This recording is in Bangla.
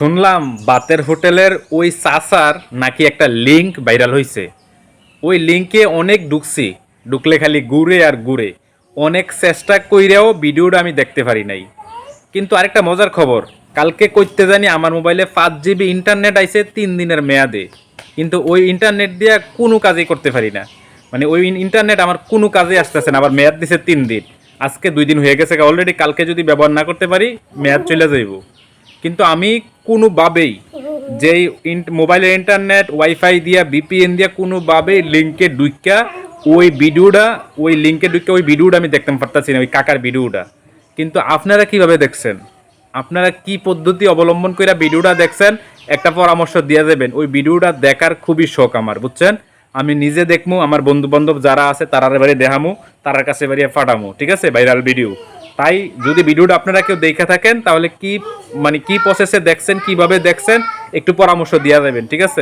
শুনলাম বাতের হোটেলের ওই চাচার নাকি একটা লিংক ভাইরাল হয়েছে ওই লিঙ্কে অনেক ঢুকছি, ঢুকলে খালি ঘুরে আর ঘুরে। অনেক চেষ্টা কইরেও ভিডিওটা আমি দেখতে পারি নাই। কিন্তু আরেকটা মজার খবর, কালকে করতে জানি আমার মোবাইলে পাঁচ জিবি ইন্টারনেট আইছে তিন দিনের মেয়াদে। কিন্তু ওই ইন্টারনেট দিয়ে কোনো কাজই করতে পারি না। মানে ওই ইন্টারনেট আমার কোনো কাজে আসতেছে না, আবার মেয়াদ দিছে তিন দিন। আজকে দুই দিন হয়ে গেছে অলরেডি কালকে যদি ব্যবহার না করতে পারি, মেয়াদ চলে যাইব। কিন্তু আমি কোনোভাবেই ইন- মোবাইলের ইন্টারনেট ওয়াইফাই দিয়া বিপিএন দিয়া কোনোভাবেই লিঙ্কে ঢুইকা ওই ভিডিওটা, ওই লিঙ্কে ঢুকে ওই ভিডিওটা আমি দেখতে পারতাছি না, ওই কাকার ভিডিওটা। কিন্তু আপনারা কীভাবে দেখছেন? আপনারা কি পদ্ধতি অবলম্বন করে ভিডিওটা দেখছেন? একটা পরামর্শ দিয়ে দেবেন। ওই ভিডিওটা দেখার খুবই শখ আমার, বুঝছেন? আমি নিজে দেখমু, আমার বন্ধু বান্ধব যারা আছে, তারার বাড়ি দেখামু, তারার কাছে বাড়ি ফাটামু ঠিক আছে? ভাইরাল ভিডিও তাই যদি ভিডিওটা আপনারা কেউ দেখে থাকেন, তাহলে কি মানে কি প্রসেসে দেখছেন, কীভাবে দেখছেন, একটু পরামর্শ দেওয়া যাবেন ঠিক আছে?